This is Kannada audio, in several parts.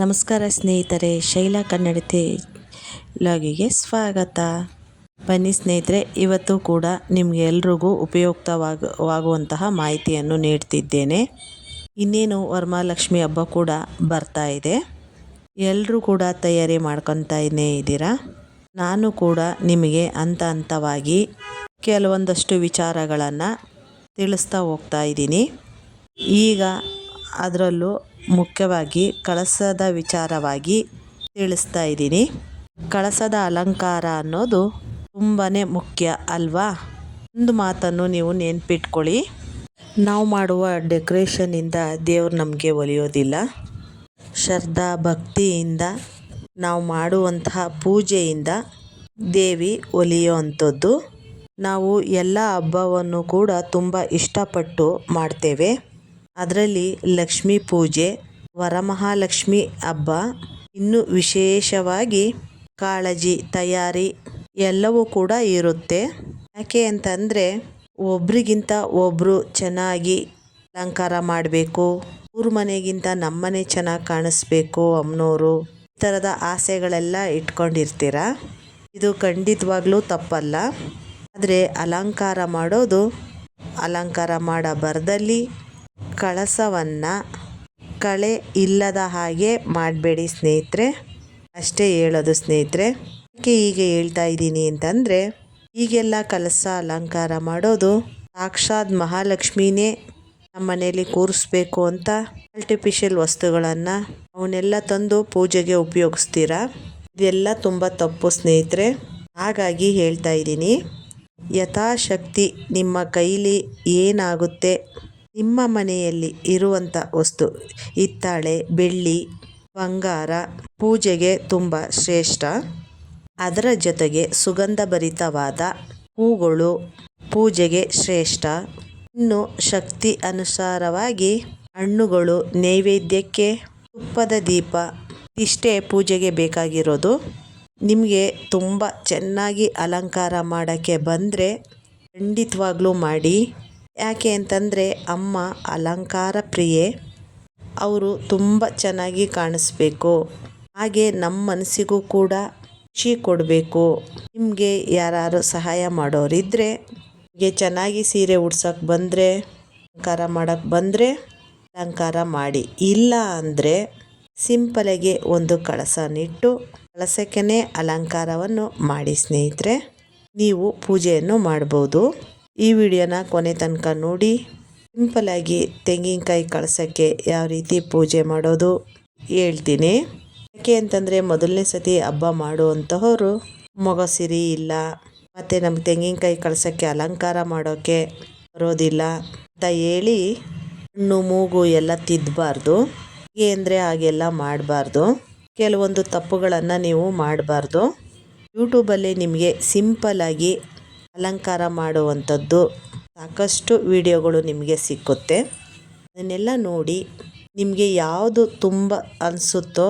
ನಮಸ್ಕಾರ ಸ್ನೇಹಿತರೆ, ಶೈಲಾ ಕನ್ನಡತಿ ಲಾಗಿಗೆ ಸ್ವಾಗತ. ಬನ್ನಿ ಸ್ನೇಹಿತರೆ, ಇವತ್ತು ಕೂಡ ನಿಮಗೆ ಎಲ್ರಿಗೂ ಉಪಯುಕ್ತವಾಗ ವಾಗುವಂತಹ ಮಾಹಿತಿಯನ್ನು ನೀಡ್ತಿದ್ದೇನೆ. ಇನ್ನೇನು ವರಮಹಾಲಕ್ಷ್ಮಿ ಹಬ್ಬ ಕೂಡ ಬರ್ತಾ ಇದೆ. ಎಲ್ಲರೂ ಕೂಡ ತಯಾರಿ ಮಾಡ್ಕೊತಾನೇ ಇದ್ದೀರಾ? ನಾನು ಕೂಡ ನಿಮಗೆ ಹಂತ ಹಂತವಾಗಿ ಕೆಲವೊಂದಷ್ಟು ವಿಚಾರಗಳನ್ನು ತಿಳಿಸ್ತಾ ಹೋಗ್ತಾ ಇದ್ದೀನಿ. ಈಗ ಅದರಲ್ಲೂ ಮುಖ್ಯವಾಗಿ ಕಳಸದ ವಿಚಾರವಾಗಿ ತಿಳಿಸ್ತಾ ಇದ್ದೀನಿ. ಕಳಸದ ಅಲಂಕಾರ ಅನ್ನೋದು ತುಂಬಾ ಮುಖ್ಯ ಅಲ್ವಾ? ಒಂದು ಮಾತನ್ನು ನೀವು ನೆನ್ಪಿಟ್ಕೊಳ್ಳಿ. ನಾವು ಮಾಡುವ ಡೆಕೋರೇಷನಿಂದ ದೇವ್ರು ನಮಗೆ ಒಲಿಯೋದಿಲ್ಲ. ಶ್ರದ್ಧಾ ಭಕ್ತಿಯಿಂದ ನಾವು ಮಾಡುವಂತಹ ಪೂಜೆಯಿಂದ ದೇವಿ ಒಲಿಯೋ ಅಂಥದ್ದು ನಾವು ಎಲ್ಲ ಹಬ್ಬವನ್ನು ಕೂಡ ತುಂಬ ಇಷ್ಟಪಟ್ಟು ಮಾಡ್ತೇವೆ. ಅದರಲ್ಲಿ ಲಕ್ಷ್ಮೀ ಪೂಜೆ, ವರಮಹಾಲಕ್ಷ್ಮಿ ಹಬ್ಬ, ಇನ್ನು ವಿಶೇಷವಾಗಿ ಕಾಳಜಿ, ತಯಾರಿ ಎಲ್ಲವೂ ಕೂಡ ಇರುತ್ತೆ. ಯಾಕೆ ಅಂತಂದರೆ ಒಬ್ರಿಗಿಂತ ಒಬ್ಬರು ಚೆನ್ನಾಗಿ ಅಲಂಕಾರ ಮಾಡಬೇಕು, ಊರ ಮನೆಗಿಂತ ನಮ್ಮನೆ ಚೆನ್ನಾಗಿ ಕಾಣಿಸ್ಬೇಕು ಅಮ್ಮನವರು ಈ ಥರದ ಆಸೆಗಳೆಲ್ಲ ಇಟ್ಕೊಂಡಿರ್ತೀರ? ಇದು ಖಂಡಿತವಾಗ್ಲೂ ತಪ್ಪಲ್ಲ. ಆದರೆ ಅಲಂಕಾರ ಮಾಡೋದು ಅಲಂಕಾರ ಮಾಡಬಾರ್ದಲ್ಲಿ ಕಳಸವನ್ನು ಕಳೆ ಇಲ್ಲದ ಹಾಗೆ ಮಾಡಬೇಡಿ ಸ್ನೇಹಿತರೆ. ಅಷ್ಟೇ ಹೇಳೋದು ಸ್ನೇಹಿತರೆ. ಯಾಕೆ ಹೀಗೆ ಹೇಳ್ತಾ ಇದ್ದೀನಿ ಅಂತಂದರೆ, ಈಗೆಲ್ಲ ಕಲಸ ಅಲಂಕಾರ ಮಾಡೋದು ಸಾಕ್ಷಾತ್ ಮಹಾಲಕ್ಷ್ಮಿನೇ ನಮ್ಮ ಮನೆಯಲ್ಲಿ ಕೂರಿಸ್ಬೇಕು ಅಂತ ಆರ್ಟಿಫಿಷಿಯಲ್ ವಸ್ತುಗಳನ್ನು ಅವನ್ನೆಲ್ಲ ತಂದು ಪೂಜೆಗೆ ಉಪಯೋಗಿಸ್ತೀರಾ? ಇದೆಲ್ಲ ತುಂಬ ತಪ್ಪು ಸ್ನೇಹಿತರೆ. ಹಾಗಾಗಿ ಹೇಳ್ತಾ ಇದ್ದೀನಿ, ಯಥಾಶಕ್ತಿ ನಿಮ್ಮ ಕೈಲಿ ಏನಾಗುತ್ತೆ? ನಿಮ್ಮ ಮನೆಯಲ್ಲಿ ಇರುವಂಥ ವಸ್ತು, ಹಿತ್ತಾಳೆ, ಬೆಳ್ಳಿ, ಬಂಗಾರ, ಪೂಜೆಗೆ ತುಂಬ ಶ್ರೇಷ್ಠ. ಅದರ ಜೊತೆಗೆ ಸುಗಂಧಭರಿತವಾದ ಹೂಗಳು ಪೂಜೆಗೆ ಶ್ರೇಷ್ಠ. ಇನ್ನು ಶಕ್ತಿ ಅನುಸಾರವಾಗಿ ಹಣ್ಣುಗಳು ನೈವೇದ್ಯಕ್ಕೆ, ತುಪ್ಪದ ದೀಪ ಇಷ್ಟೇ ಪೂಜೆಗೆ ಬೇಕಾಗಿರೋದು. ನಿಮಗೆ ತುಂಬ ಚೆನ್ನಾಗಿ ಅಲಂಕಾರ ಮಾಡೋಕ್ಕೆ ಬಂದರೆ ಖಂಡಿತವಾಗ್ಲೂ ಮಾಡಿ. ಯಾಕೆ ಅಂತಂದರೆ ಅಮ್ಮ ಅಲಂಕಾರ ಪ್ರಿಯೆ. ಅವರು ತುಂಬ ಚೆನ್ನಾಗಿ ಕಾಣಿಸ್ಬೇಕು. ಹಾಗೆ ನಮ್ಮ ಮನಸ್ಸಿಗೂ ಕೂಡ ಖುಷಿ ಕೊಡಬೇಕು. ನಿಮಗೆ ಯಾರು ಸಹಾಯ ಮಾಡೋರಿದ್ದರೆ ನಿಮಗೆ ಚೆನ್ನಾಗಿ ಸೀರೆ ಉಡ್ಸೋಕ್ಕೆ ಬಂದರೆ, ಅಲಂಕಾರ ಮಾಡೋಕ್ಕೆ ಬಂದರೆ ಅಲಂಕಾರ ಮಾಡಿ. ಇಲ್ಲ ಅಂದರೆ ಸಿಂಪಲಾಗಿ ಒಂದು ಕಳಸನಿಟ್ಟು ಕಳಸಕ್ಕೇ ಅಲಂಕಾರವನ್ನು ಮಾಡಿ ಸ್ನೇಹಿತರೆ, ನೀವು ಪೂಜೆಯನ್ನು ಮಾಡ್ಬೋದು. ಈ ವಿಡಿಯೋನ ಕೊನೆ ತನಕ ನೋಡಿ. ಸಿಂಪಲಾಗಿ ತೆಂಗಿನಕಾಯಿ ಕಳಸಕ್ಕೆ ಯಾವ ರೀತಿ ಪೂಜೆ ಮಾಡೋದು ಹೇಳ್ತೀನಿ. ಯಾಕೆ ಅಂತಂದರೆ ಮೊದಲನೇ ಸತಿ ಹಬ್ಬ ಮಾಡುವಂತಹವರು ಮೊಗಸಿರಿ ಇಲ್ಲ, ಮತ್ತು ನಮ್ಗೆ ತೆಂಗಿನಕಾಯಿ ಕಳಸಕ್ಕೆ ಅಲಂಕಾರ ಮಾಡೋಕ್ಕೆ ಬರೋದಿಲ್ಲ ಅಂತ ಹೇಳಿ ಹಣ್ಣು, ಮೂಗು ಎಲ್ಲ ತಿದ್ದಬಾರ್ದು ಹೇಗೆ ಅಂದರೆ ಹಾಗೆಲ್ಲ ಮಾಡಬಾರ್ದು. ಕೆಲವೊಂದು ತಪ್ಪುಗಳನ್ನು ನೀವು ಮಾಡಬಾರ್ದು. ಯೂಟ್ಯೂಬಲ್ಲಿ ನಿಮಗೆ ಸಿಂಪಲ್ಲಾಗಿ ಅಲಂಕಾರ ಮಾಡುವಂಥದ್ದು ಸಾಕಷ್ಟು ವಿಡಿಯೋಗಳು ನಿಮಗೆ ಸಿಕ್ಕುತ್ತೆ. ಅದನ್ನೆಲ್ಲ ನೋಡಿ ನಿಮಗೆ ಯಾವುದು ತುಂಬ ಅನಿಸುತ್ತೋ,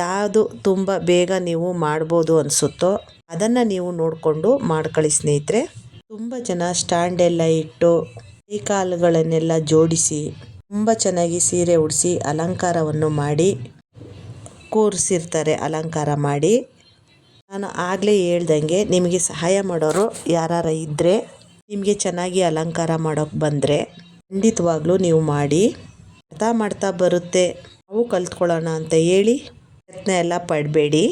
ಯಾವುದು ತುಂಬ ಬೇಗ ನೀವು ಮಾಡ್ಬೋದು ಅನಿಸುತ್ತೋ ಅದನ್ನು ನೀವು ನೋಡಿಕೊಂಡು ಮಾಡ್ಕೊಳ್ಳಿ ಸ್ನೇಹಿತರೆ. ತುಂಬ ಜನ ಸ್ಟ್ಯಾಂಡೆಲ್ಲ ಇಟ್ಟು ಕೈ ಕಾಲುಗಳನ್ನೆಲ್ಲ ಜೋಡಿಸಿ, ತುಂಬ ಚೆನ್ನಾಗಿ ಸೀರೆ ಉಡಿಸಿ ಅಲಂಕಾರವನ್ನು ಮಾಡಿ ಕೂರಿಸಿರ್ತಾರೆ, ಅಲಂಕಾರ ಮಾಡಿ. ನಾನು ಆಗಲೇ ಹೇಳ್ದಂಗೆ ನಿಮಗೆ ಸಹಾಯ ಮಾಡೋರು ಯಾರಾರ ಇದ್ದರೆ ನಿಮಗೆ ಚೆನ್ನಾಗಿ ಅಲಂಕಾರ ಮಾಡೋಕ್ಕೆ ಬಂದರೆ ಖಂಡಿತವಾಗ್ಲೂ ನೀವು ಮಾಡಿ. ಅರ್ಥ ಮಾಡ್ತಾ ಬರುತ್ತೆ. ನಾವು ಕಲ್ತ್ಕೊಳ್ಳೋಣ ಅಂತ ಹೇಳಿ ಪ್ರಯತ್ನ ಎಲ್ಲ ಪಡಬೇಡಿ.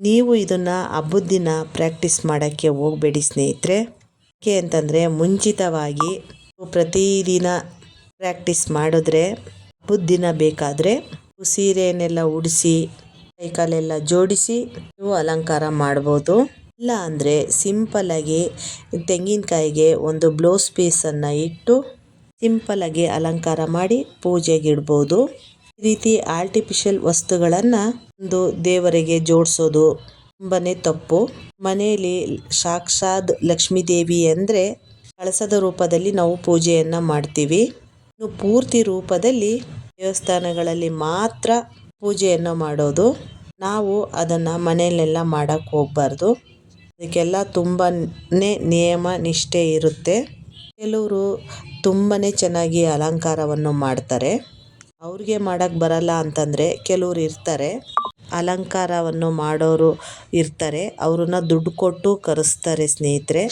ನೀವು ಇದನ್ನು ಹಬ್ಬದ ದಿನ ಪ್ರ್ಯಾಕ್ಟೀಸ್ ಮಾಡೋಕ್ಕೆ ಹೋಗಬೇಡಿ ಸ್ನೇಹಿತರೆ. ಯಾಕೆ ಅಂತಂದರೆ ಮುಂಚಿತವಾಗಿ ಪ್ರತಿದಿನ ಪ್ರ್ಯಾಕ್ಟೀಸ್ ಮಾಡಿದ್ರೆ ಹಬ್ಬದ ದಿನ ಬೇಕಾದರೆ ಸೀರೆಯನ್ನೆಲ್ಲ ಉಡಿಸಿ ಕೈಕಾಲೆಲ್ಲ ಜೋಡಿಸಿ ನೀವು ಅಲಂಕಾರ ಮಾಡ್ಬೋದು. ಇಲ್ಲ ಅಂದರೆ ಸಿಂಪಲ್ಲಾಗಿ ತೆಂಗಿನಕಾಯಿಗೆ ಒಂದು ಬ್ಲೌಸ್ ಪೀಸನ್ನು ಇಟ್ಟು ಸಿಂಪಲ್ಲಾಗಿ ಅಲಂಕಾರ ಮಾಡಿ ಪೂಜೆಗೆ ಇಡ್ಬೋದು. ಈ ರೀತಿ ಆರ್ಟಿಫಿಷಿಯಲ್ ವಸ್ತುಗಳನ್ನು ಒಂದು ದೇವರಿಗೆ ಜೋಡಿಸೋದು ತುಂಬಾನೇ ತಪ್ಪು. ಮನೆಯಲ್ಲಿ ಸಾಕ್ಷಾತ್ ಲಕ್ಷ್ಮೀ ದೇವಿ ಅಂದರೆ ಕಳಸದ ರೂಪದಲ್ಲಿ ನಾವು ಪೂಜೆಯನ್ನು ಮಾಡ್ತೀವಿ. ಪೂರ್ತಿ ರೂಪದಲ್ಲಿ ದೇವಸ್ಥಾನಗಳಲ್ಲಿ ಮಾತ್ರ ಪೂಜೆಯನ್ನು ಮಾಡೋದು. ನಾವು ಅದನ್ನು ಮನೆಯಲ್ಲೆಲ್ಲ ಮಾಡೋಕ್ಕೆ ಹೋಗಬಾರ್ದು. ಅದಕ್ಕೆಲ್ಲ ತುಂಬಾ ನಿಯಮ, ನಿಷ್ಠೆ ಇರುತ್ತೆ. ಕೆಲವರು ತುಂಬಾ ಚೆನ್ನಾಗಿ ಅಲಂಕಾರವನ್ನು ಮಾಡ್ತಾರೆ. ಅವ್ರಿಗೆ ಮಾಡೋಕ್ಕೆ ಬರಲ್ಲ ಅಂತಂದರೆ ಕೆಲವ್ರು ಇರ್ತಾರೆ. ಅಲಂಕಾರವನ್ನು ಮಾಡೋರು ಇರ್ತಾರೆ. ಅವ್ರನ್ನ ದುಡ್ಡು ಕೊಟ್ಟು ಕರೆಸ್ತಾರೆ ಸ್ನೇಹಿತರೆ.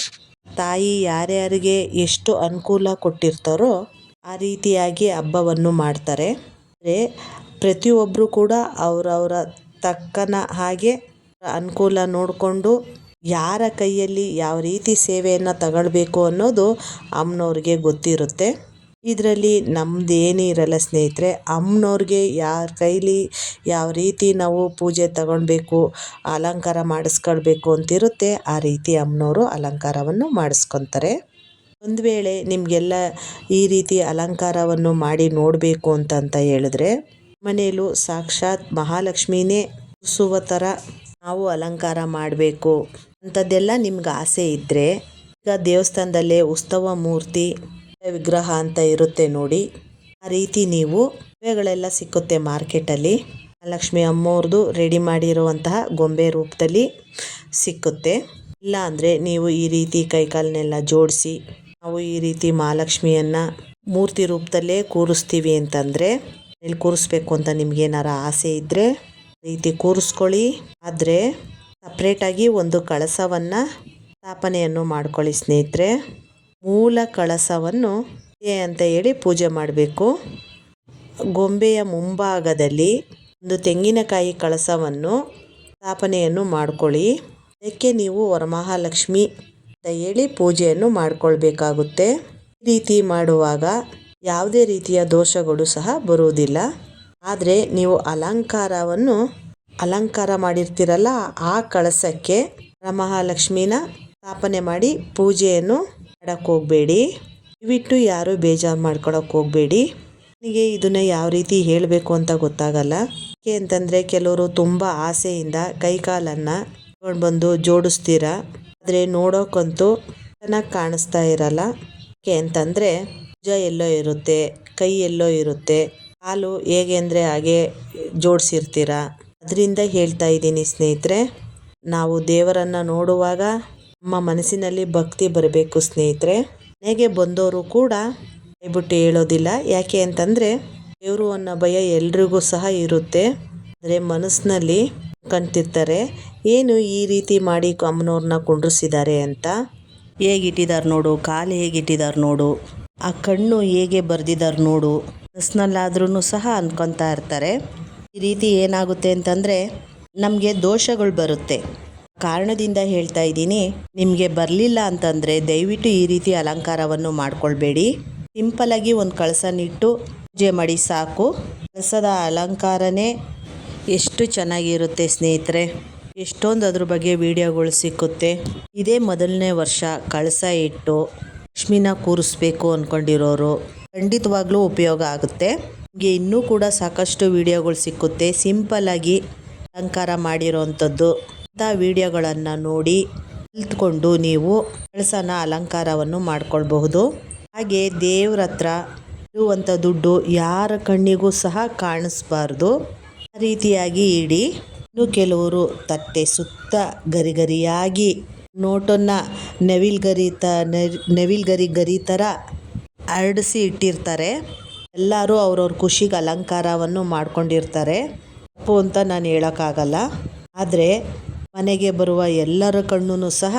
ತಾಯಿ ಯಾರ್ಯಾರಿಗೆ ಎಷ್ಟು ಅನುಕೂಲ ಕೊಟ್ಟಿರ್ತಾರೋ ಆ ರೀತಿಯಾಗಿ ಹಬ್ಬವನ್ನು ಮಾಡ್ತಾರೆ. ಪ್ರತಿಯೊಬ್ಬರು ಕೂಡ ಅವರವರ ತಕ್ಕನ ಹಾಗೆ ಅನುಕೂಲ ನೋಡಿಕೊಂಡು ಯಾರ ಕೈಯಲ್ಲಿ ಯಾವ ರೀತಿ ಸೇವೆಯನ್ನು ತಗೊಳ್ಬೇಕು ಅನ್ನೋದು ಅಮ್ಮನವ್ರಿಗೆ ಗೊತ್ತಿರುತ್ತೆ. ಇದರಲ್ಲಿ ನಮ್ದು ಏನೇ ಇರಲ್ಲ ಸ್ನೇಹಿತರೆ ಅಮ್ಮನವ್ರಿಗೆ ಯಾರ ಕೈಲಿ ಯಾವ ರೀತಿ ನಾವು ಪೂಜೆ ತಗೊಳ್ಬೇಕು, ಅಲಂಕಾರ ಮಾಡಿಸ್ಕೊಳ್ಬೇಕು ಅಂತಿರುತ್ತೆ, ಆ ರೀತಿ ಅಮ್ಮನವರು ಅಲಂಕಾರವನ್ನು ಮಾಡಿಸ್ಕೊತಾರೆ. ಒಂದು ವೇಳೆ ನಿಮಗೆಲ್ಲ ಈ ರೀತಿ ಅಲಂಕಾರವನ್ನು ಮಾಡಿ ನೋಡಬೇಕು ಅಂತಂತ ಹೇಳಿದ್ರೆ ಮನೆಯಲ್ಲೂ ಸಾಕ್ಷಾತ್ ಮಹಾಲಕ್ಷ್ಮಿನೇ ಕೂರಿಸುವ ಥರ ನಾವು ಅಲಂಕಾರ ಮಾಡಬೇಕು. ಅಂಥದ್ದೆಲ್ಲ ನಿಮ್ಗೆ ಆಸೆ ಇದ್ದರೆ ಈಗ ದೇವಸ್ಥಾನದಲ್ಲೇ ಉತ್ಸವ ಮೂರ್ತಿ, ವಿಗ್ರಹ ಅಂತ ಇರುತ್ತೆ ನೋಡಿ. ಆ ರೀತಿ ನೀವು ಗೊಂಬೆಗಳೆಲ್ಲ ಸಿಕ್ಕುತ್ತೆ ಮಾರ್ಕೆಟಲ್ಲಿ. ಲಕ್ಷ್ಮಿ ಅಮ್ಮವ್ರದ್ದು ರೆಡಿ ಮಾಡಿರುವಂತಹ ಗೊಂಬೆ ರೂಪದಲ್ಲಿ ಸಿಕ್ಕುತ್ತೆ. ಇಲ್ಲ ಅಂದರೆ ನೀವು ಈ ರೀತಿ ಕೈಕಾಲನ್ನೆಲ್ಲ ಜೋಡಿಸಿ ನಾವು ಈ ರೀತಿ ಮಹಾಲಕ್ಷ್ಮಿಯನ್ನು ಮೂರ್ತಿ ರೂಪದಲ್ಲೇ ಕೂರಿಸ್ತೀವಿ ಅಂತಂದರೆ ಇಲ್ಲಿ ಕೂರಿಸ್ಬೇಕು ಅಂತ ನಿಮ್ಗೇನಾರ ಆಸೆ ಇದ್ದರೆ ರೀತಿ ಕೂರಿಸ್ಕೊಳ್ಳಿ. ಆದರೆ ಸಪ್ರೇಟಾಗಿ ಒಂದು ಕಳಸವನ್ನು ಸ್ಥಾಪನೆಯನ್ನು ಮಾಡ್ಕೊಳ್ಳಿ ಸ್ನೇಹಿತರೆ. ಮೂಲ ಕಳಸವನ್ನು ಅಂತ ಹೇಳಿ ಪೂಜೆ ಮಾಡಬೇಕು. ಗೊಂಬೆಯ ಮುಂಭಾಗದಲ್ಲಿ ಒಂದು ತೆಂಗಿನಕಾಯಿ ಕಳಸವನ್ನು ಸ್ಥಾಪನೆಯನ್ನು ಮಾಡ್ಕೊಳ್ಳಿ. ಅದಕ್ಕೆ ನೀವು ವರಮಹಾಲಕ್ಷ್ಮಿ ಅಂತ ಹೇಳಿ ಪೂಜೆಯನ್ನು ಮಾಡಿಕೊಳ್ಬೇಕಾಗುತ್ತೆ. ಈ ರೀತಿ ಮಾಡುವಾಗ ಯಾವುದೇ ರೀತಿಯ ದೋಷಗಳು ಸಹ ಬರುವುದಿಲ್ಲ. ಆದರೆ ನೀವು ಅಲಂಕಾರವನ್ನು ಅಲಂಕಾರ ಮಾಡಿರ್ತೀರಲ್ಲ, ಆ ಕಳಸಕ್ಕೆ ಮಹಾಲಕ್ಷ್ಮಿನ ಸ್ಥಾಪನೆ ಮಾಡಿ ಪೂಜೆಯನ್ನು ಮಾಡಕ್ಕೆ ಹೋಗಬೇಡಿ. ದಯವಿಟ್ಟು ಯಾರೂ ಬೇಜಾರು ಮಾಡ್ಕೊಳಕ್ಕೆ ಹೋಗಬೇಡಿ. ನನಗೆ ಇದನ್ನು ಯಾವ ರೀತಿ ಹೇಳಬೇಕು ಅಂತ ಗೊತ್ತಾಗಲ್ಲ. ಯಾಕೆ ಅಂತಂದರೆ ಕೆಲವರು ತುಂಬ ಆಸೆಯಿಂದ ಕೈಕಾಲನ್ನು ತಗೊಂಡು ಬಂದು ಜೋಡಿಸ್ತೀರ? ಆದರೆ ನೋಡೋಕ್ಕಂತೂ ಚೆನ್ನಾಗಿ ಕಾಣಿಸ್ತಾ ಇರಲ್ಲ. ಯಾಕೆ ಅಂತಂದರೆ ಭುಜ ಎಲ್ಲೋ ಇರುತ್ತೆ, ಕೈ ಎಲ್ಲೋ ಇರುತ್ತೆ, ಕಾಲು ಹೇಗೆ ಅಂದರೆ ಹಾಗೆ ಜೋಡಿಸಿರ್ತೀರ? ಅದರಿಂದ ಹೇಳ್ತಾ ಇದ್ದೀನಿ ಸ್ನೇಹಿತರೆ, ನಾವು ದೇವರನ್ನು ನೋಡುವಾಗ ನಮ್ಮ ಮನಸ್ಸಿನಲ್ಲಿ ಭಕ್ತಿ ಬರಬೇಕು ಸ್ನೇಹಿತರೆ. ಮನೆಗೆ ಬಂದವರು ಕೂಡ ಕೈಬಿಟ್ಟು ಹೇಳೋದಿಲ್ಲ. ಯಾಕೆ ಅಂತಂದರೆ, ದೇವರು ಅನ್ನೋ ಭಯ ಎಲ್ರಿಗೂ ಸಹ ಇರುತ್ತೆ. ಅಂದರೆ ಮನಸ್ಸಿನಲ್ಲಿ ಕಂತಿರ್ತಾರೆ ಏನು ಈ ರೀತಿ ಮಾಡಿ ಅಮ್ಮನವ್ರನ್ನ ಕುಂಡ್ರಿಸಿದ್ದಾರೆ ಅಂತ? ಹೇಗಿಟ್ಟಿದ್ದಾರೆ ನೋಡು, ಕಾಲು ಹೇಗಿಟ್ಟಿದ್ದಾರೆ ನೋಡು. ಆ ಕಣ್ಣು ಹೇಗೆ ಬರ್ದಿದ್ದಾರೆ ನೋಡು. ಮನಸ್ಸಿನಲ್ಲಾದ್ರೂ ಸಹ ಅನ್ಕೊತಾ ಇರ್ತಾರೆ. ಈ ರೀತಿ ಏನಾಗುತ್ತೆ ಅಂತಂದರೆ, ನಮಗೆ ದೋಷಗಳು ಬರುತ್ತೆ. ಕಾರಣದಿಂದ ಹೇಳ್ತಾ ಇದ್ದೀನಿ, ನಿಮಗೆ ಬರಲಿಲ್ಲ ಅಂತಂದರೆ ದಯವಿಟ್ಟು ಈ ರೀತಿ ಅಲಂಕಾರವನ್ನು ಮಾಡ್ಕೊಳ್ಬೇಡಿ. ಸಿಂಪಲಾಗಿ ಒಂದು ಕಳಸನಿಟ್ಟು ಪೂಜೆ ಮಾಡಿ ಸಾಕು. ಕಳಸದ ಅಲಂಕಾರನೇ ಎಷ್ಟು ಚೆನ್ನಾಗಿರುತ್ತೆ ಸ್ನೇಹಿತರೆ. ಎಷ್ಟೊಂದು ಅದ್ರ ಬಗ್ಗೆ ವಿಡಿಯೋಗಳು ಸಿಕ್ಕುತ್ತೆ. ಇದೇ ಮೊದಲನೇ ವರ್ಷ ಕಳಸ ಇಟ್ಟು ಲಕ್ಷ್ಮಿನ ಕೂರಿಸ್ಬೇಕು ಅಂದ್ಕೊಂಡಿರೋರು ಖಂಡಿತವಾಗ್ಲೂ ಉಪಯೋಗ ಆಗುತ್ತೆ. ನಿಮಗೆ ಇನ್ನೂ ಕೂಡ ಸಾಕಷ್ಟು ವಿಡಿಯೋಗಳು ಸಿಕ್ಕುತ್ತೆ. ಸಿಂಪಲ್ಲಾಗಿ ಅಲಂಕಾರ ಮಾಡಿರೋವಂಥದ್ದು ಅಂತ ವಿಡಿಯೋಗಳನ್ನು ನೋಡಿ ಕಲ್ತ್ಕೊಂಡು ನೀವು ಕಳಸನ ಅಲಂಕಾರವನ್ನು ಮಾಡ್ಕೊಳ್ಬಹುದು. ಹಾಗೆ ದೇವ್ರ ಹತ್ರ ಇರುವಂಥ ದುಡ್ಡು ಯಾರ ಕಣ್ಣಿಗೂ ಸಹ ಕಾಣಿಸ್ಬಾರ್ದು. ಆ ರೀತಿಯಾಗಿ ಇಡಿ. ಇನ್ನು ಕೆಲವರು ತಟ್ಟೆ ಸುತ್ತ ಗರಿ ಗರಿಯಾಗಿ ನೋಟನ್ನು ನವಿಲ್ ಗರಿ ತ ನವಿಲ್ ಗರಿ ಗರಿ ಥರ ಹರಡಿಸಿ ಇಟ್ಟಿರ್ತಾರೆ. ಎಲ್ಲರೂ ಅವ್ರವ್ರ ಖುಷಿಗೆ ಅಲಂಕಾರವನ್ನು ಮಾಡ್ಕೊಂಡಿರ್ತಾರೆ. ತಪ್ಪು ಅಂತ ನಾನು ಹೇಳೋಕ್ಕಾಗಲ್ಲ. ಆದರೆ ಮನೆಗೆ ಬರುವ ಎಲ್ಲರ ಕಣ್ಣೂ ಸಹ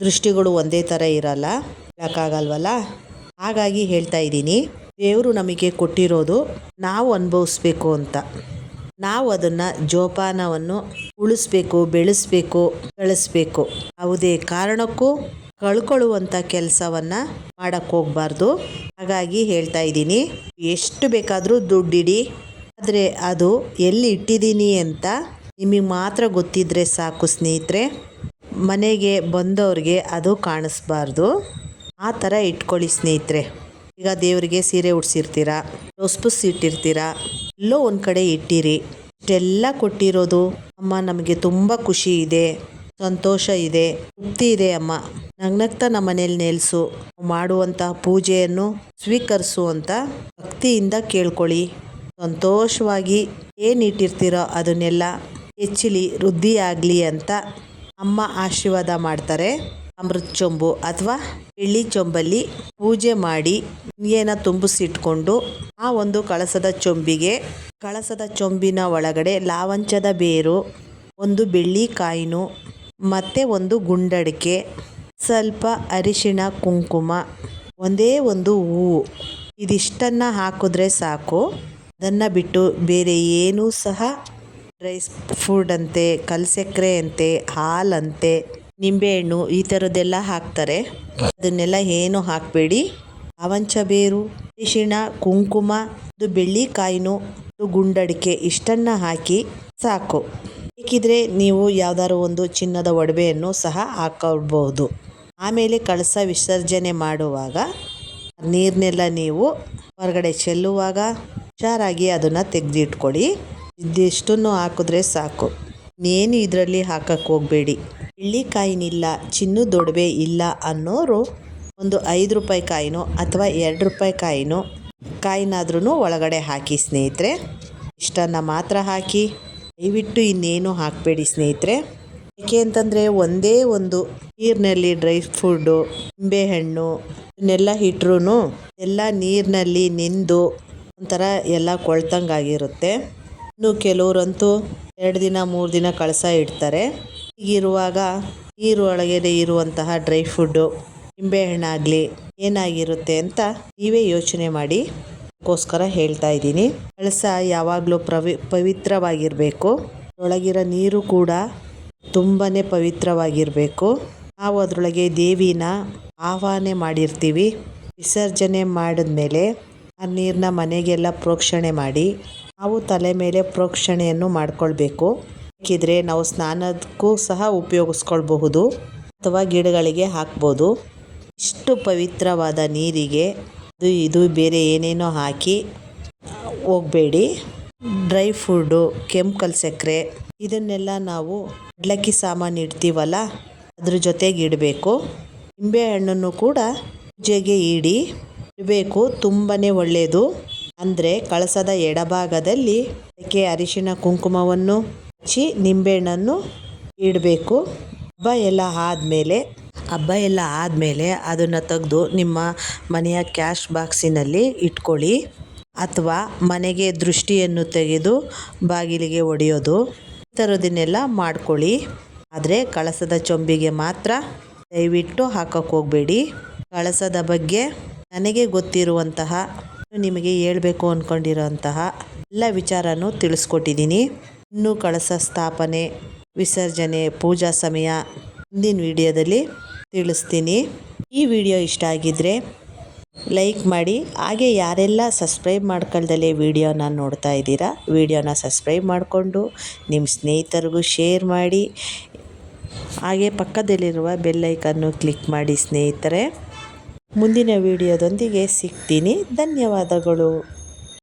ದೃಷ್ಟಿಗಳು ಒಂದೇ ಥರ ಇರಲ್ಲ. ಹೇಳೋಕ್ಕಾಗಲ್ವಲ್ಲ? ಹಾಗಾಗಿ ಹೇಳ್ತಾ ಇದ್ದೀನಿ, ದೇವರು ನಮಗೆ ಕೊಟ್ಟಿರೋದು ನಾವು ಅನುಭವಿಸ್ಬೇಕು ಅಂತ. ನಾವು ಅದನ್ನ ಜೋಪಾನವನ್ನು ಉಳಿಸ್ಬೇಕು, ಬೆಳೆಸ್ಬೇಕು ಬೆಳೆಸ್ಬೇಕು ಯಾವುದೇ ಕಾರಣಕ್ಕೂ ಕಳ್ಕೊಳ್ಳುವಂಥ ಕೆಲಸವನ್ನ ಮಾಡಕ್ ಹೋಗ್ಬಾರ್ದು. ಹಾಗಾಗಿ ಹೇಳ್ತಾ ಇದ್ದೀನಿ, ಎಷ್ಟು ಬೇಕಾದರೂ ದುಡ್ಡಿಡಿ. ಆದರೆ ಅದು ಎಲ್ಲಿ ಇಟ್ಟಿದ್ದೀನಿ ಅಂತ ನಿಮಗೆ ಮಾತ್ರ ಗೊತ್ತಿದ್ರೆ ಸಾಕು ಸ್ನೇಹಿತರೆ. ಮನೆಗೆ ಬಂದವ್ರಿಗೆ ಅದು ಕಾಣಿಸ್ಬಾರ್ದು. ಆ ಥರ ಇಟ್ಕೊಳ್ಳಿ ಸ್ನೇಹಿತರೆ. ಈಗ ದೇವರಿಗೆ ಸೀರೆ ಉಡ್ಸಿರ್ತೀರ? ಹೊಸ್ಪುಸ್ ಇಟ್ಟಿರ್ತೀರ? ಎಲ್ಲೋ ಒಂದು ಕಡೆ ಇಟ್ಟಿರಿ. ಇಷ್ಟೆಲ್ಲ ಕೊಟ್ಟಿರೋದು ಅಮ್ಮ ನಮಗೆ ತುಂಬ ಖುಷಿ ಇದೆ, ಸಂತೋಷ ಇದೆ, ತೃಪ್ತಿ ಇದೆ ಅಮ್ಮ. ನಗ್ನಗ್ತಾ ನಮ್ಮ ಮನೇಲಿ ನೆಲೆಸು. ಮಾಡುವಂತಹ ಪೂಜೆಯನ್ನು ಸ್ವೀಕರಿಸು ಅಂತ ಭಕ್ತಿಯಿಂದ ಕೇಳ್ಕೊಳ್ಳಿ. ಸಂತೋಷವಾಗಿ ಏನಿಟ್ಟಿರ್ತೀರೋ ಅದನ್ನೆಲ್ಲ ಹೆಚ್ಚಲಿ ವೃದ್ಧಿಯಾಗಲಿ ಅಂತ ಅಮ್ಮ ಆಶೀರ್ವಾದ ಮಾಡ್ತಾರೆ. ಅಮೃತ ಚೊಂಬು ಅಥವಾ ಬೆಳ್ಳಿ ಚೊಂಬಲ್ಲಿ ಪೂಜೆ ಮಾಡಿ ಏನ ತುಂಬಿಸಿಟ್ಕೊಂಡು ಆ ಒಂದು ಕಳಸದ ಚೊಂಬಿಗೆ, ಕಳಸದ ಚೊಂಬಿನ ಒಳಗಡೆ ಲಾವಂಚದ ಬೇರು, ಒಂದು ಬೆಳ್ಳಿ ಕಾಯಿನು, ಮತ್ತೆ ಒಂದು ಗುಂಡಡಿಕೆ, ಸ್ವಲ್ಪ ಅರಿಶಿಣ ಕುಂಕುಮ, ಒಂದೇ ಒಂದು ಹೂವು. ಇದಿಷ್ಟನ್ನು ಹಾಕಿದ್ರೆ ಸಾಕು. ಅದನ್ನು ಬಿಟ್ಟು ಬೇರೆ ಏನೂ ಸಹ ರೈಸ್ ಫುಡ್ ಅಂತೆ, ಕಲ್ಸಕ್ರೆ ಅಂತೆ, ಹಾಲಂತೆ ನಿಂಬೆಹಣ್ಣು ಈ ಥರದ್ದೆಲ್ಲ ಹಾಕ್ತಾರೆ. ಅದನ್ನೆಲ್ಲ ಏನು ಹಾಕಬೇಡಿ. ಅವಂಚ ಬೇರು, ಅರಿಶಿಣ, ಕುಂಕುಮ ಇದು ಬೆಳ್ಳಿಕಾಯಿನೂ ಗುಂಡಡಿಕೆ ಇಷ್ಟನ್ನು ಹಾಕಿ ಸಾಕು. ಬೇಕಿದ್ರೆ ನೀವು ಯಾವ್ದಾದ್ರು ಒಂದು ಚಿನ್ನದ ಒಡವೆಯನ್ನು ಸಹ ಹಾಕಬಹುದು ಆಮೇಲೆ ಕಳಸ ವಿಸರ್ಜನೆ ಮಾಡುವಾಗ ನೀರನ್ನೆಲ್ಲ ನೀವು ಹೊರಗಡೆ ಚೆಲ್ಲುವಾಗ ಹುಷಾರಾಗಿ ಅದನ್ನು ತೆಗೆದಿಟ್ಕೊಳ್ಳಿ. ಇದಿಷ್ಟನ್ನು ಹಾಕಿದ್ರೆ ಸಾಕು. ಇನ್ನೇನು ಇದರಲ್ಲಿ ಹಾಕಕ್ಕೆ ಹೋಗಬೇಡಿ. ಕಾಯಿನಿಲ್ಲ ಚಿನ್ನದ ದೊಡವೆ ಇಲ್ಲ ಅನ್ನೋರು ಒಂದು ಐದು ರೂಪಾಯಿ ಕಾಯಿನೋ ಅಥವಾ ಎರಡು ರೂಪಾಯಿ ಕಾಯಿನೋ ಕಾಯಿನಾದ್ರೂ ಒಳಗಡೆ ಹಾಕಿ ಸ್ನೇಹಿತರೆ. ಇಷ್ಟನ್ನು ಮಾತ್ರ ಹಾಕಿ, ದಯವಿಟ್ಟು ಇನ್ನೇನು ಹಾಕಬೇಡಿ ಸ್ನೇಹಿತರೆ. ಏಕೆ ಅಂತಂದರೆ ಒಂದೇ ಒಂದು ನೀರಿನಲ್ಲಿ ಡ್ರೈ ಫ್ರೂಟು ನಿಂಬೆಹಣ್ಣು ಇವನ್ನೆಲ್ಲ ಇಟ್ರೂ ಎಲ್ಲ ನೀರಿನಲ್ಲಿ ನಿಂದು ಒಂಥರ ಎಲ್ಲ ಕೊಳ್ತಂಗಾಗಿರುತ್ತೆ. ಇನ್ನು ಕೆಲವರಂತೂ ಎರಡು ದಿನ, ಮೂರು ದಿನ ಕಳಸ ಇಡ್ತಾರೆ. ಹೀಗಿರುವಾಗ ಒಳಗಡೆ ಇರುವಂತಹ ಡ್ರೈ ಫುಡ್ಡು ನಿಂಬೆಹಣ್ಣಾಗಲಿ ಏನಾಗಿರುತ್ತೆ ಅಂತ ನೀವೇ ಯೋಚನೆ ಮಾಡಿ. ಅದಕ್ಕೋಸ್ಕರ ಹೇಳ್ತಾ ಇದ್ದೀನಿ. ಕಳಸ ಯಾವಾಗಲೂ ಪ್ರವಿ, ಪವಿತ್ರವಾಗಿರಬೇಕು. ಒಳಗಿರೋ ನೀರು ಕೂಡ ತುಂಬಾ ಪವಿತ್ರವಾಗಿರಬೇಕು. ನಾವು ಅದರೊಳಗೆ ದೇವಿನ ಆಹ್ವಾನೆ ಮಾಡಿರ್ತೀವಿ. ವಿಸರ್ಜನೆ ಮಾಡಿದ್ಮೇಲೆ ಆ ನೀರನ್ನ ಮನೆಗೆಲ್ಲ ಪ್ರೋಕ್ಷಣೆ ಮಾಡಿ, ನಾವು ತಲೆ ಮೇಲೆ ಪ್ರೋಕ್ಷಣೆಯನ್ನು ಮಾಡಿಕೊಳ್ಬೇಕು. ಬೇಕಿದ್ರೆ ನಾವು ಸ್ನಾನಕ್ಕೂ ಸಹ ಉಪಯೋಗಿಸ್ಕೊಳ್ಬಹುದು. ಅಥವಾ ಗಿಡಗಳಿಗೆ ಹಾಕ್ಬೋದು. ಇಷ್ಟು ಪವಿತ್ರವಾದ ನೀರಿಗೆ ಅದು ಇದು ಬೇರೆ ಏನೇನೋ ಹಾಕಿ ಹೋಗಬೇಡಿ. ಡ್ರೈ ಫ್ರೂಡು ಕೆಂಪು ಸಕ್ಕರೆ, ಇದನ್ನೆಲ್ಲ ನಾವು ಅಡ್ಲಕ್ಕಿ ಸಾಮಾನು ಇಡ್ತೀವಲ್ಲ, ಅದ್ರ ಜೊತೆಗೆ ಇಡಬೇಕು. ನಿಂಬೆ ಹಣ್ಣನ್ನು ಕೂಡ ಪೂಜೆಗೆ ಇಡಿ. ಇಡಬೇಕು ತುಂಬಾ ಒಳ್ಳೆಯದು ಅಂದರೆ ಕಳಸದ ಎಡಭಾಗದಲ್ಲಿ ಅದಕ್ಕೆ ಅರಿಶಿನ ಕುಂಕುಮವನ್ನು ಹಚ್ಚಿ ನಿಂಬೆಹಣ್ಣನ್ನು ಇಡಬೇಕು. ಹಬ್ಬ ಎಲ್ಲ ಆದಮೇಲೆ, ಹಬ್ಬ ಎಲ್ಲ ಆದಮೇಲೆ ಅದನ್ನು ತೆಗೆದು ನಿಮ್ಮ ಮನೆಯ ಕ್ಯಾಶ್ ಬಾಕ್ಸಿನಲ್ಲಿ ಇಟ್ಕೊಳ್ಳಿ. ಅಥವಾ ಮನೆಗೆ ದೃಷ್ಟಿಯನ್ನು ತೆಗೆದು ಬಾಗಿಲಿಗೆ ಒಡೆಯೋದು. ಈ ಥರದನ್ನೆಲ್ಲ ಮಾಡ್ಕೊಳ್ಳಿ. ಆದರೆ ಕಳಸದ ಚೊಂಬಿಗೆ ಮಾತ್ರ ದಯವಿಟ್ಟು ಹಾಕೋಕೆ ಹೋಗಬೇಡಿ. ಕಳಸದ ಬಗ್ಗೆ ನನಗೆ ಗೊತ್ತಿರುವಂತಹ, ನಿಮಗೆ ಹೇಳಬೇಕು ಅಂದ್ಕೊಂಡಿರೋಂತಹ ಎಲ್ಲ ವಿಚಾರನೂ ತಿಳಿಸ್ಕೊಟ್ಟಿದ್ದೀನಿ. ಇನ್ನೂ ಕಳಸ ಸ್ಥಾಪನೆ, ವಿಸರ್ಜನೆ, ಪೂಜಾ ಸಮಯ ಮುಂದಿನ ವಿಡಿಯೋದಲ್ಲಿ ತಿಳಿಸ್ತೀನಿ. ಈ ವಿಡಿಯೋ ಇಷ್ಟ ಆಗಿದ್ದರೆ ಲೈಕ್ ಮಾಡಿ, ಹಾಗೆ ಯಾರೆಲ್ಲ ಸಬ್ಸ್ಕ್ರೈಬ್ ಮಾಡ್ಕೊಳ್ದಲ್ಲಿ ವಿಡಿಯೋನ ನೋಡ್ತಾ ಇದ್ದೀರಾ, ವಿಡಿಯೋನ ಸಬ್ಸ್ಕ್ರೈಬ್ ಮಾಡಿಕೊಂಡು ನಿಮ್ಮ ಸ್ನೇಹಿತರಿಗೂ ಶೇರ್ ಮಾಡಿ. ಹಾಗೆ ಪಕ್ಕದಲ್ಲಿರುವ ಬೆಲ್ಲೈಕನ್ನು ಕ್ಲಿಕ್ ಮಾಡಿ ಸ್ನೇಹಿತರೆ. ಮುಂದಿನ ವಿಡಿಯೋದೊಂದಿಗೆ ಸಿಗ್ತೀನಿ. ಧನ್ಯವಾದಗಳು.